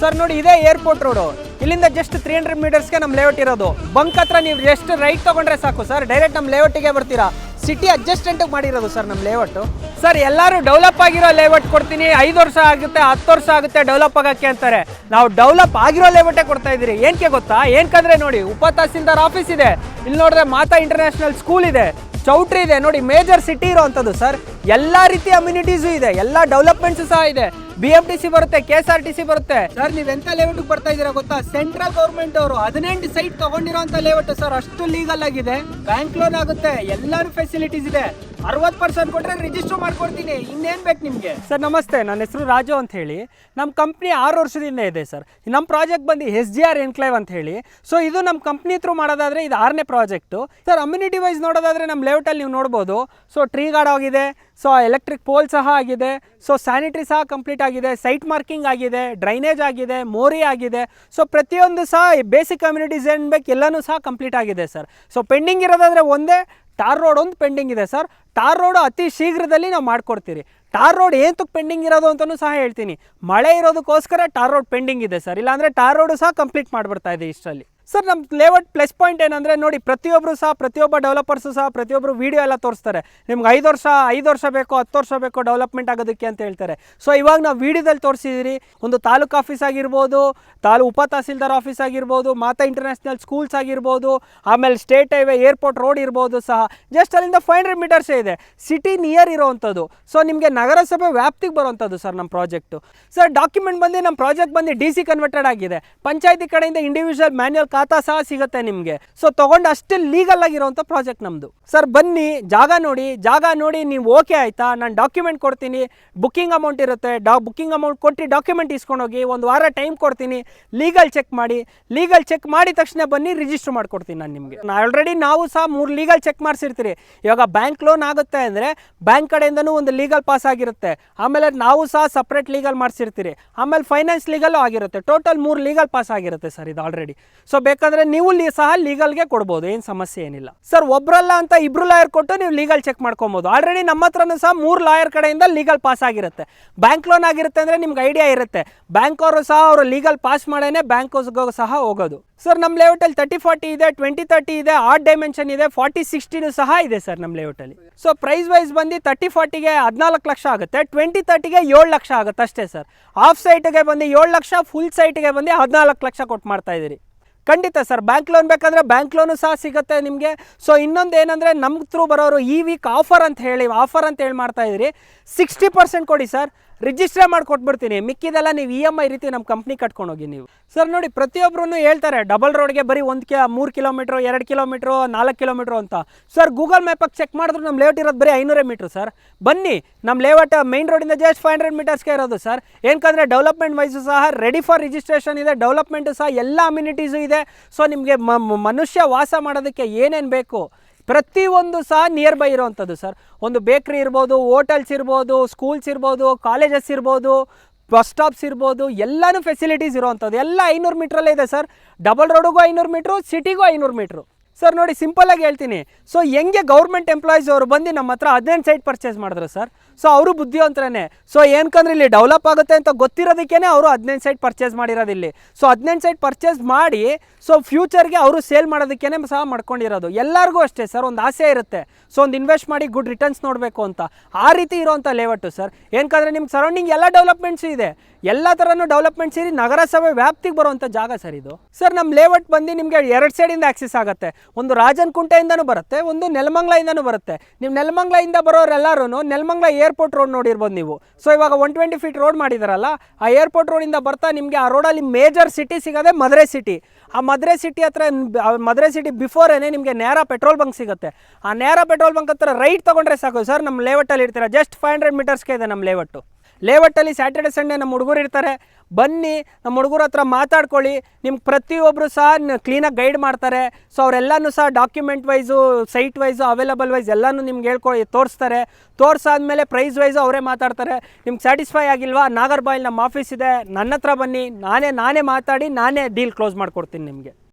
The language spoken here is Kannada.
ಸರ್ ನೋಡಿ, ಇದೇ ಏರ್ಪೋರ್ಟ್ ರೋಡು ಇಲ್ಲಿಂದ ಜಸ್ಟ್ ತ್ರೀ ಹಂಡ್ರೆಡ್ ಮೀಟರ್ಸ್ಗೆ ನಮ್ಮ ಲೇಔಟ್ ಇರೋದು. ಬಂಕ್ ಹತ್ರ ನೀವು ಜಸ್ಟ್ ರೈಟ್ ತೊಗೊಂಡ್ರೆ ಸಾಕು ಸರ್. ಡೈರೆಕ್ಟ್ ನಮ್ಮ ಲೇಔಟಿಗೆ ಬರ್ತೀರಾ. ಸಿಟಿ ಅಡ್ಜಸ್ಟೆಂಟಿಗೆ ಮಾಡಿರೋದು ಸರ್ ನಮ್ಮ ಲೇಔಟು ಸರ್, ಎಲ್ಲರೂ ಡೆವಲಪ್ ಆಗಿರೋ ಲೇಔಟ್ ಕೊಡ್ತೀನಿ. ಐದು ವರ್ಷ ಆಗುತ್ತೆ, ಹತ್ತು ವರ್ಷ ಆಗುತ್ತೆ ಡೆವಲಪ್ ಆಗೋಕ್ಕೆ ಅಂತಾರೆ. ನಾವು ಡೆವಲಪ್ ಆಗಿರೋ ಲೇಔಟೇ ಕೊಡ್ತಾ ಇದ್ದೀರಿ. ಏನಕ್ಕೆ ಗೊತ್ತಾ? ಏನಕ್ಕಂದ್ರೆ ನೋಡಿ, ಉಪ ತಹಸೀಲ್ದಾರ್ ಆಫೀಸ್ ಇದೆ. ಇಲ್ಲಿ ನೋಡಿದ್ರೆ ಮಾತಾ ಇಂಟರ್ನ್ಯಾಷನಲ್ ಸ್ಕೂಲ್ ಇದೆ. ಚೌಟ್ರಿ ಇದೆ. ನೋಡಿ ಮೇಜರ್ ಸಿಟಿ ಇರೋವಂಥದ್ದು ಸರ್. ಎಲ್ಲ ರೀತಿಯ ಅಮ್ಯುನಿಟೀಸು ಇದೆ, ಎಲ್ಲ ಡೆವಲಪ್ಮೆಂಟ್ಸ್ ಸಹ ಇದೆ. ಬಿ ಎಂ ಟಿ ಸಿ ಬರುತ್ತೆ K S R T C ಬರುತ್ತೆ. ಸರ್ ನೀವು ಎಂತ ಲೇಔಟ್ ಬರ್ತಾ ಇದ್ದೀರಾ ಗೊತ್ತಾ? ಸೆಂಟ್ರಲ್ ಗೌರ್ಮೆಂಟ್ ಅವರು ಹದಿನೆಂಟು ಸೈಟ್ ತಗೊಂಡಿರೋ ಲೇಔಟ್ ಸರ್, ಅಷ್ಟು ಲೀಗಲ್ ಆಗಿದೆ. ಬ್ಯಾಂಕ್ ಲೋನ್ ಆಗುತ್ತೆ, ಎಲ್ಲಾನು ಫೆಸಿಲಿಟೀಸ್ ಇದೆ. ಅರವತ್ತು ಪರ್ಸೆಂಟ್ ಕೊಟ್ಟರೆ ರಿಜಿಸ್ಟರ್ ಮಾಡ್ಕೊಡ್ತೀನಿ. ಇನ್ನೇನು ಬೇಕು ನಿಮಗೆ? ಸರ್, ನಮಸ್ತೆ. ನನ್ನ ಹೆಸರು ರಾಜು ಅಂತ ಹೇಳಿ. ನಮ್ಮ ಕಂಪ್ನಿ ಆರು ವರ್ಷದಿಂದ ಇದೆ ಸರ್. ನಮ್ಮ ಪ್ರಾಜೆಕ್ಟ್ ಬಂದು ಎಸ್ ಜಿ ಆರ್ ಎನ್ಕ್ಲೇವ್ ಅಂತ ಹೇಳಿ. ಸೊ ಇದು ನಮ್ಮ ಕಂಪ್ನಿ ಥ್ರೂ ಮಾಡೋದಾದ್ರೆ ಇದು ಆರನೇ ಪ್ರಾಜೆಕ್ಟು ಸರ್ ಅಮ್ಯುನಿಟಿ ವೈಸ್ ನೋಡೋದಾದ್ರೆ ನಮ್ಮ ಲೇಔಟಲ್ಲಿ ನೀವು ನೋಡ್ಬೋದು. ಸೊ ಟ್ರೀ ಗಾರ್ಡ್ ಆಗಿದೆ. ಸೊ ಎಲೆಕ್ಟ್ರಿಕ್ ಪೋಲ್ ಸಹ ಆಗಿದೆ. ಸೊ ಸ್ಯಾನಿಟ್ರಿ ಸಹ ಕಂಪ್ಲೀಟ್ ಆಗಿದೆ. ಸೈಟ್ ಮಾರ್ಕಿಂಗ್ ಆಗಿದೆ. ಡ್ರೈನೇಜ್ ಆಗಿದೆ. ಮೋರಿ ಆಗಿದೆ. ಸೊ ಪ್ರತಿಯೊಂದು ಸಹ ಬೇಸಿಕ್ ಕಮ್ಯುನಿಟೀಸ್ ಏನು ಬೇಕು ಎಲ್ಲನೂ ಸಹ ಕಂಪ್ಲೀಟ್ ಆಗಿದೆ ಸರ್. ಸೊ ಪೆಂಡಿಂಗ್ ಇರೋದಾದರೆ ಒಂದೇ ಟಾರ್ ರೋಡ್ ಒಂದು ಪೆಂಡಿಂಗ್ ಇದೆ ಸರ್. ಟಾರ್ ರೋಡು ಅತಿ ಶೀಘ್ರದಲ್ಲಿ ನಾವು ಮಾಡ್ಕೊಡ್ತೀರಿ. ಟಾರ್ ರೋಡ್ ಏತಕ್ಕೆ ಪೆಂಡಿಂಗ್ ಇರೋದು ಅಂತಲೂ ಸಹ ಹೇಳ್ತೀನಿ. ಮಳೆ ಇರೋದಕ್ಕೋಸ್ಕರ ಟಾರ್ ರೋಡ್ ಪೆಂಡಿಂಗ್ ಇದೆ ಸರ್. ಇಲ್ಲಾಂದರೆ ಟಾರ್ ರೋಡು ಸಹ ಕಂಪ್ಲೀಟ್ ಮಾಡಿಬಿಡ್ತಾ ಇದೆ ಇಷ್ಟರಲ್ಲಿ. ಸರ್ ನಮ್ಮ ಲೇಔಟ್ ಪ್ಲಸ್ ಪಾಯಿಂಟ್ ಏನಂದರೆ ನೋಡಿ ಪ್ರತಿಯೊಬ್ಬರು ಸಹ, ಪ್ರತಿಯೊಬ್ಬ ಡೆವಲಪರ್ಸು ಸಹ ಪ್ರತಿಯೊಬ್ಬರು ವೀಡಿಯೋ ಎಲ್ಲ ತೋರಿಸ್ತಾರೆ. ನಿಮ್ಗೆ ಐದು ವರ್ಷ ಐದು ವರ್ಷ ಬೇಕು, ಹತ್ತು ವರ್ಷ ಬೇಕು ಡೆವಲಪ್ಮೆಂಟ್ ಆಗೋದಕ್ಕೆ ಅಂತ ಹೇಳ್ತಾರೆ. ಸೊ ಇವಾಗ ನಾವು ವೀಡಿಯೋದಲ್ಲಿ ತೋರಿಸಿದಿರಿ, ಒಂದು ತಾಲೂಕು ಆಫೀಸ್ ಆಗಿರ್ಬೋದು, ತಾಲೂ ಉಪ ತಹಸೀಲ್ದಾರ್ ಆಫೀಸ್ ಆಗಿರ್ಬೋದು, ಮಾತಾ ಇಂಟರ್ನ್ಯಾಷನಲ್ ಸ್ಕೂಲ್ಸ್ ಆಗಿರ್ಬೋದು, ಆಮೇಲೆ ಸ್ಟೇಟ್ ಹೈವೇ ಏರ್ಪೋರ್ಟ್ ರೋಡ್ ಇರ್ಬೋದು ಸಹ ಜಸ್ಟ್ ಅಲ್ಲಿಂದ ಫೈವ್ ಹಂಡ್ರೆಡ್ ಮೀಟರ್ಸೇ ಇದೆ. City near ಇರೋವಂಥದ್ದು. ಸೊ ನಿಮಗೆ ನಗರಸಭೆ ವ್ಯಾಪ್ತಿಗೆ ಬರುವಂಥದ್ದು ಸರ್ ನಮ್ಮ ಪ್ರಾಜೆಕ್ಟು ಸರ್ ಡಾಕ್ಯುಮೆಂಟ್ ಬಂದು ನಮ್ಮ ಪ್ರಾಜೆಕ್ಟ್ ಬಂದು ಡಿ ಸಿ ಕನ್ವರ್ಟೆಡ್ ಆಗಿದೆ. ಪಂಚಾಯತಿ ಕಡೆಯಿಂದ ಇಂಡಿವಿಜುವಲ್ ಮ್ಯಾನ್ಯಲ್ ಖಾತಾ ಸಹ ಸಿಗುತ್ತೆ ನಿಮಗೆ. ಸೊ ತಗೊಂಡು ಅಷ್ಟೇ ಲೀಗಲ್ ಆಗಿರೋಂಥ ಪ್ರಾಜೆಕ್ಟ್ ನಮ್ಮದು ಸರ್ ಬನ್ನಿ, ಜಾಗ ನೋಡಿ. ಜಾಗ ನೋಡಿ, ನೀವು ಓಕೆ ಆಯಿತಾ? ನಾನು ಡಾಕ್ಯುಮೆಂಟ್ ಕೊಡ್ತೀನಿ. ಬುಕ್ಕಿಂಗ್ ಅಮೌಂಟ್ ಇರುತ್ತೆ. ಡಾ ಬುಕ್ಕಿಂಗ್ ಅಮೌಂಟ್ ಕೊಟ್ಟು ಡಾಕ್ಯುಮೆಂಟ್ ಇಸ್ಕೊಂಡೋಗಿ ಒಂದು ವಾರ ಟೈಮ್ ಕೊಡ್ತೀನಿ. ಲೀಗಲ್ ಚೆಕ್ ಮಾಡಿ. ಲೀಗಲ್ ಚೆಕ್ ಮಾಡಿದ ತಕ್ಷಣ ಬನ್ನಿ ರಿಜಿಸ್ಟರ್ ಮಾಡ್ಕೊಡ್ತೀನಿ ನಾನು ನಿಮಗೆ. ಆಲ್ರೆಡಿ ನಾವು ಸಹ ಮೂರು ಲೀಗಲ್ ಚೆಕ್ ಮಾಡಿಸಿರ್ತೀರಿ. ಇವಾಗ ಬ್ಯಾಂಕ್ ಲೋನ್ ಆಗುತ್ತೆ ಅಂದರೆ ಬ್ಯಾಂಕ್ ಕಡೆಯಿಂದನೂ ಒಂದು ಲೀಗಲ್ ಪಾಸ್ ಆಗಿರುತ್ತೆ. ಆಮೇಲೆ ನಾವು ಸಹ ಸಪ್ರೇಟ್ ಲೀಗಲ್ ಮಾಡಿಸಿರ್ತೀರಿ. ಆಮೇಲೆ ಫೈನಾನ್ಸ್ ಲೀಗಲ್ಲು ಆಗಿರುತ್ತೆ. ಟೋಟಲ್ ಮೂರು ಲೀಗಲ್ ಪಾಸ್ ಆಗಿರುತ್ತೆ ಸರ್ ಇದು ಆಲ್ರೆಡಿ ಸೊ ಬೇಕಾದರೆ ನೀವು ಸಹ ಲೀಗಲ್ಗೆ ಕೊಡ್ಬೋದು, ಏನು ಸಮಸ್ಯೆ ಏನಿಲ್ಲ. ಸರ್, ಒಬ್ರಲ್ಲ ಅಂತ ಇಬ್ರು ಲಾಯರ್ ಕೊಟ್ಟು ನೀವು ಲೀಗಲ್ ಚೆಕ್ ಮಾಡ್ಕೊಬೋದು. ಆಲ್ರೆಡಿ ನಮ್ಮ ಹತ್ರನೂ ಸಹ ಮೂರು ಲಾಯರ್ ಕಡೆಯಿಂದ ಲೀಗಲ್ ಪಾಸ್ ಆಗಿರುತ್ತೆ. ಬ್ಯಾಂಕ್ ಲೋನ್ ಆಗಿರುತ್ತೆ ಅಂದರೆ ನಿಮ್ಗೆ ಐಡಿಯಾ ಇರುತ್ತೆ. ಬ್ಯಾಂಕ್ ಅವರು ಸಹ ಅವರು ಲೀಗಲ್ ಪಾಸ್ ಮಾಡೇನೆ ಬ್ಯಾಂಕ್ ಸಹ ಹೋಗೋದು. ಸರ್ ನಮ್ಮ ಲೇಔಟಲ್ಲಿ ತರ್ಟಿ ಫಾರ್ಟಿ ಇದೆ, ಟ್ವೆಂಟಿ ತರ್ಟಿ ಇದೆ ಆರ್ಟ್ ಡೈಮೆನ್ಷನ್ ಇದೆ, ಫಾರ್ಟಿ ಸಿಕ್ಸ್ಟಿನೂ ಸಹ ಇದೆ ಸರ್ ನಮ್ಮ ಲೇಔಟಲ್ಲಿ. ಸೊ, ಪ್ರೈಸ್ ವೈಸ್ ಬಂದು ತರ್ಟಿ ಫಾರ್ಟಿಗೆ ಹದಿನಾಲ್ಕು ಲಕ್ಷ ಆಗುತ್ತೆ, ಟ್ವೆಂಟಿ ತರ್ಟಿಗೆ ಏಳು ಲಕ್ಷ ಆಗುತ್ತೆ ಅಷ್ಟೇ ಸರ್. ಆಫ್ ಸೈಟ್ಗೆ ಬಂದು ಏಳು ಲಕ್ಷ, ಫುಲ್ ಸೈಟ್ಗೆ ಬಂದು ಹದಿನಾಲ್ಕು ಲಕ್ಷ ಕೊಟ್ಟು ಮಾಡ್ತಾ ಇದ್ದೀರಿ. ಖಂಡಿತ ಸರ್ ಬ್ಯಾಂಕ್ ಲೋನ್ ಬೇಕಂದರೆ ಬ್ಯಾಂಕ್ ಲೋನು ಸಹ ಸಿಗುತ್ತೆ ನಿಮಗೆ. ಸೊ ಇನ್ನೊಂದು ಏನಂದರೆ ನಮ್ಮ ಥ್ರೂ ಬರೋರು ಈ ವೀಕ್ ಆಫರ್ ಅಂತ ಹೇಳಿ ಆಫರ್ ಅಂತ ಹೇಳಿ ಮಾಡ್ತಾ ಇದ್ದೀರಿ ಸಿಕ್ಸ್ಟಿ ಪರ್ಸೆಂಟ್ ಕೊಡಿ ಸರ್. ರಿಜಿಸ್ಟ್ರೇ ಮಾಡಿಕೊಟ್ಬಿಡ್ತೀನಿ. ಮಿಕ್ಕಿದೆಲ್ಲ ನೀವು ಇ ಎಂ ಐ ರೀತಿ ನಮ್ಮ ಕಂಪ್ನಿ ಕಟ್ಕೊಂಡು ಹೋಗಿ ನೀವು. ಸರ್ ನೋಡಿ ಪ್ರತಿಯೊಬ್ಬರೂ ಹೇಳ್ತಾರೆ ಡಬಲ್ ರೋಡ್ಗೆ ಬರೀ ಒಂದು ಕೆ, ಮೂರು ಕಿಲೋಮೀಟ್ರು, ಎರಡು ಕಿಲೋಮೀಟ್ರು, ನಾಲ್ಕು ಕಿಲೋಮೀಟ್ರು ಅಂತ. ಸರ್ ಗೂಗಲ್ ಮ್ಯಾಪಾಗಿ ಚೆಕ್ ಮಾಡಿದ್ರು ನಮ್ಮ ಲೇಔಟ್ ಇರೋದು ಬರೀ ಐನೂರೇ ಮೀಟ್ರು ಸರ್ ಬನ್ನಿ ನಮ್ಮ ಲೇಔಟ್ ಮೈನ್ ರೋಡಿಂದ ಜಸ್ಟ್ ಫೈವ್ ಹಂಡ್ರೆಡ್ ಮೀಟರ್ಸ್ಗೆ ಇರೋದು ಸರ್ ಏನಕ್ಕಂದರೆ ಡೆವಲಪ್ಮೆಂಟ್ ವೈಸು ಸಹ ರೆಡಿ ಫಾರ್ ರಿಜಿಸ್ಟ್ರೇಷನ್ ಇದೆ ಡೆವಲಪ್ಮೆಂಟು ಸಹ ಎಲ್ಲ ಅಮ್ಯುನಿಟೀಸು ಇದೆ. ಸೊ ನಿಮಗೆ ಮನುಷ್ಯ ವಾಸ ಮಾಡೋದಕ್ಕೆ ಏನೇನು ಬೇಕು? ಪ್ರತಿಯೊಂದು ಸಹ ನಿಯರ್ ಬೈ ಇರೋವಂಥದ್ದು ಸರ್. ಒಂದು ಬೇಕ್ರಿ ಇರ್ಬೋದು ಹೋಟೆಲ್ಸ್ ಇರ್ಬೋದು ಸ್ಕೂಲ್ಸ್ ಇರ್ಬೋದು ಕಾಲೇಜಸ್ ಇರ್ಬೋದು ಬಸ್ ಸ್ಟಾಪ್ಸ್ ಇರ್ಬೋದು, ಎಲ್ಲನೂ ಫೆಸಿಲಿಟೀಸ್ ಇರೋವಂಥದ್ದು. ಎಲ್ಲ ಐನೂರು ಮೀಟ್ರಲ್ಲೇ ಇದೆ ಸರ್. ಡಬಲ್ ರೋಡಿಗೂ ಐನೂರು ಮೀಟ್ರು ಸಿಟಿಗೂ ಐನೂರು ಮೀಟ್ರು ಸರ್ ನೋಡಿ ಸಿಂಪಲಾಗಿ ಹೇಳ್ತೀನಿ. ಸೊ ಹೆಂಗೆ ಗೌರ್ಮೆಂಟ್ ಎಂಪ್ಲಾಯೀಸ್ ಅವರು ಬಂದು ನಮ್ಮ ಹತ್ರ ಹದಿನೆಂಟು ಸೈಟ್ ಪರ್ಚೇಸ್ ಮಾಡಿದ್ರು ಸರ್ ಸೊ ಅವರು ಬುದ್ಧಿವಂತರೇ ಸೊ ಏನಕ್ಕಂದ್ರೆ ಇಲ್ಲಿ ಡೆವಲಪ್ ಆಗುತ್ತೆ ಅಂತ ಗೊತ್ತಿರೋದಕ್ಕೇ ಅವರು ಹದಿನೆಂಟು ಸೈಟ್ ಪರ್ಚೇಸ್ ಮಾಡಿರೋದು ಇಲ್ಲಿ. ಸೊ ಹದಿನೈದು ಸೈಟ್ ಪರ್ಚೇಸ್ ಮಾಡಿ ಸೊ ಫ್ಯೂಚರ್ಗೆ ಅವರು ಸೇಲ್ ಮಾಡೋದಕ್ಕೇ ಸಹ ಮಾಡ್ಕೊಂಡಿರೋದು. ಎಲ್ಲರಿಗೂ ಅಷ್ಟೇ ಸರ್ ಒಂದು ಆಸೆ ಇರುತ್ತೆ. ಸೊ ಒಂದು ಇನ್ವೆಸ್ಟ್ ಮಾಡಿ ಗುಡ್ ರಿಟರ್ನ್ಸ್ ನೋಡಬೇಕು ಅಂತ. ಆ ರೀತಿ ಇರೋವಂಥ ಲೇಔಟು ಸರ್ ಏನಕಂದರೆ ನಿಮ್ಮ ಸರೌಂಡಿಂಗ್ ಎಲ್ಲ ಡೆವಲಪ್ಮೆಂಟ್ಸ್ ಇದೆ. ಎಲ್ಲ ಥರನು ಡೆವಲಪ್ಮೆಂಟ್ ಸೇರಿ ನಗರಸಭೆ ವ್ಯಾಪ್ತಿಗೆ ಬರುವಂಥ ಜಾಗ ಸರ್ ಇದು. ಸರ್ ನಮ್ಮ ಲೇಔಟ್ ಬಂದು ನಿಮಗೆ ಎರಡು ಸೈಡಿಂದ ಆಕ್ಸೆಸ್ ಆಗುತ್ತೆ. ಒಂದು ರಾಜನ ಕುಂಟೆಯಿಂದನೂ ಬರುತ್ತೆ, ಒಂದು ನೆಲಮಂಗ್ಲಯಿಂದನೂ ಬರುತ್ತೆ. ನೀವು ನೆಲಮಂಗ್ಲಯಿಂದ ಬರೋರೆಲ್ಲರೂ ನೆಲಮಂಗ್ಲ ಏರ್ಪೋರ್ಟ್ ರೋಡ್ ನೋಡಿರ್ಬೋದು ನೀವು. ಸೊ ಇವಾಗ ಒನ್ ಟ್ವೆಂಟಿ ಫೀಟ್ ರೋಡ್ ಮಾಡಿದಾರಲ್ಲ, ಆ ಏರ್ಪೋರ್ಟ್ ರೋಡಿಂದ ಬರ್ತಾ ನಿಮಗೆ ಆ ರೋಡಲ್ಲಿ ಮೇಜರ್ ಸಿಟಿ ಸಿಗೋದೆ ಮದುರೆ ಸಿಟಿ ಆ ಮದುರೆ ಸಿಟಿ ಹತ್ರ ಮದುರೆ ಸಿಟಿ ಬಿಫೋರೇನೆ ನಿಮಗೆ ನೇರ ಪೆಟ್ರೋಲ್ ಬಂಕ್ ಸಿಗುತ್ತೆ. ಆ ನೇರ ಪೆಟ್ರೋಲ್ ಬಂಕ್ ಹತ್ರ ರೈಟ್ ತೊಗೊಂಡ್ರೆ ಸಾಕು. ಸರ್ ನಮ್ಮ ಲೇಔಟಲ್ಲಿ ಇರ್ತೀರ? ಜಸ್ಟ್ ಫೈವ್ ಹಂಡ್ರೆಡ್ ಮೀಟರ್ಸ್ಗೆ ಇದೆ ನಮ್ಮ ಲೇಔಟು. ಲೇಔಟಲ್ಲಿ ಸ್ಯಾಟರ್ಡೆ ಸಂಡೇ ನಮ್ಮ ಹುಡುಗರು ಇರ್ತಾರೆ. ಬನ್ನಿ, ನಮ್ಮ ಹುಡುಗರ ಹತ್ರ ಮಾತಾಡ್ಕೊಳ್ಳಿ. ನಿಮ್ಗೆ ಪ್ರತಿಯೊಬ್ಬರು ಸಹ ಕ್ಲೀನಾಗಿ ಗೈಡ್ ಮಾಡ್ತಾರೆ. ಸೊ ಅವರೆಲ್ಲನೂ ಸಹ document wise site wise available wise ಎಲ್ಲನೂ ನಿಮ್ಗೆ ಹೇಳ್ಕೊಳ್ಳಿ ತೋರಿಸ್ತಾರೆ. ತೋರಿಸಾದ್ಮೇಲೆ ಪ್ರೈಸ್ ವೈಸು ಅವರೇ ಮಾತಾಡ್ತಾರೆ. ನಿಮ್ಗೆ ಸ್ಯಾಟಿಸ್ಫೈ ಆಗಿಲ್ವಾ? ನಾಗರ್ಬಾಯಿಲ್ ನಮ್ಮ ಆಫೀಸ್ ಇದೆ. ನನ್ನ ಹತ್ರ ಬನ್ನಿ. ನಾನೇ ನಾನೇ ಮಾತಾಡಿ, ನಾನೇ ಡೀಲ್ ಕ್ಲೋಸ್ ಮಾಡಿಕೊಡ್ತೀನಿ ನಿಮಗೆ.